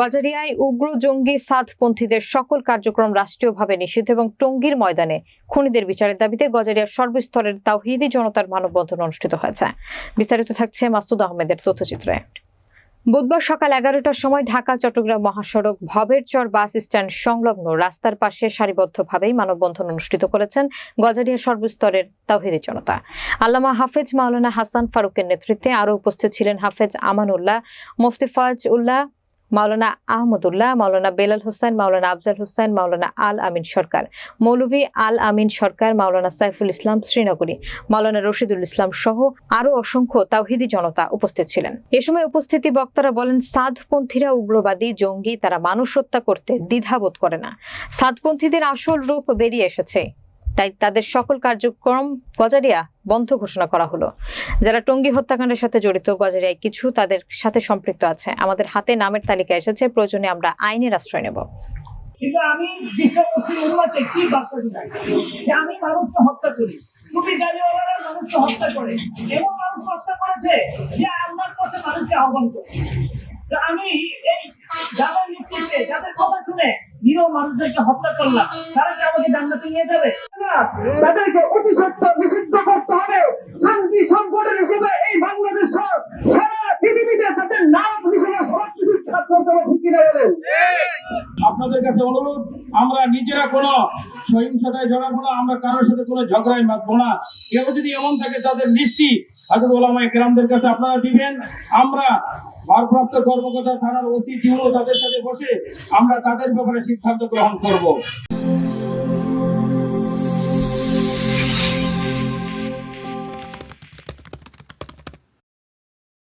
গজারিয়ায় উগ্র জঙ্গি সাদপন্থীদের সকল কার্যক্রম রাষ্ট্রীয়ভাবে নিষিদ্ধ এবং টঙ্গীর ময়দানে খুনিদের বিচারের দাবিতে গজারিয়ার সর্বস্তরের তাওহিদি জনতার মানববন্ধন অনুষ্ঠিত হয়েছে। বিস্তারিত থাকছে মাসুদ আহমেদের তথ্যচিত্রে। বুধবার সকাল এগারোটার সময় ঢাকা, চট্টগ্রাম মহাসড়ক ভবের চর বাস স্ট্যান্ড সংলগ্ন রাস্তার পাশে সারিবদ্ধভাবেই মানববন্ধন অনুষ্ঠিত করেছেন গজারিয়া সর্বস্তরের তাওহিদি জনতা। আল্লামা হাফেজ মাওলানা হাসান ফারুকের নেতৃত্বে আরও উপস্থিত ছিলেন হাফেজ আমানুল্লাহ, মুফতি ফজ উল্লাহ মাওলানা আহমদুল্লাহ, মাওলানা বেলাল হোসেন, মাওলানা আফজাল হোসেন, মাওলানা আল আমিন সরকার। মৌলভী আল আমিন সরকার, মাওলানা সাইফুল ইসলাম শ্রীনগরী। মাওলানা রশিদুল ইসলাম সহ আরও অসংখ্য তাওহিদি জনতা উপস্থিত ছিলেন। এ সময় উপস্থিতি বক্তারা বলেন, সাধপন্থীরা উগ্রবাদী, জঙ্গি, তারা মানুষ হত্যা করতে দ্বিধাবোধ করে না। সাধপন্থীদের আসল রূপ বেরিয়ে এসেছে। তাই তাদের সকল কার্যক্রম গজারিয়া বন্ধ ঘোষণা করা হলো। যারা টঙ্গী হত্যাকাণ্ডের সাথে জড়িত, গজারিয়ায় কিছু তাদের সাথে সম্পৃক্ত আছে। আমাদের হাতে নামের তালিকা এসেছে, প্রয়োজনে আমরা আইনের আশ্রয় নেব। আমি আমি হত্যা করি। হত্যা করে। হত্যা করেছে যে মানুষকে আহ্বান আমি যাদের কথা শুনে নিরীহ মানুষদেরকে হত্যা করলাম, তারা কি আমাকে জান্নাতে নিয়ে যাবে? তাদেরকে অতি সত্য নিষিদ্ধ করতে হবে। শান্তি হিসেবে এই বাংলাদেশ সারা পৃথিবীতে তাদের নাম হিসেবে আপনাদের কাছে অনুরোধ, আমরা নিজেরা কোনো সহিংসতায় জড়াবো না, আমরা কারোর সাথে কোনো ঝগড়ায় মাতবো না। কেউ যদি এমন থাকে, তাদের মিষ্টি হাজর ওলামা একরামদের কাছে আপনারা দিবেন। আমরা ভারপ্রাপ্ত কর্মকর্তা থানার ওসি জিও তাদের সাথে বসে আমরা তাদের ব্যাপারে সিদ্ধান্ত গ্রহণ করব।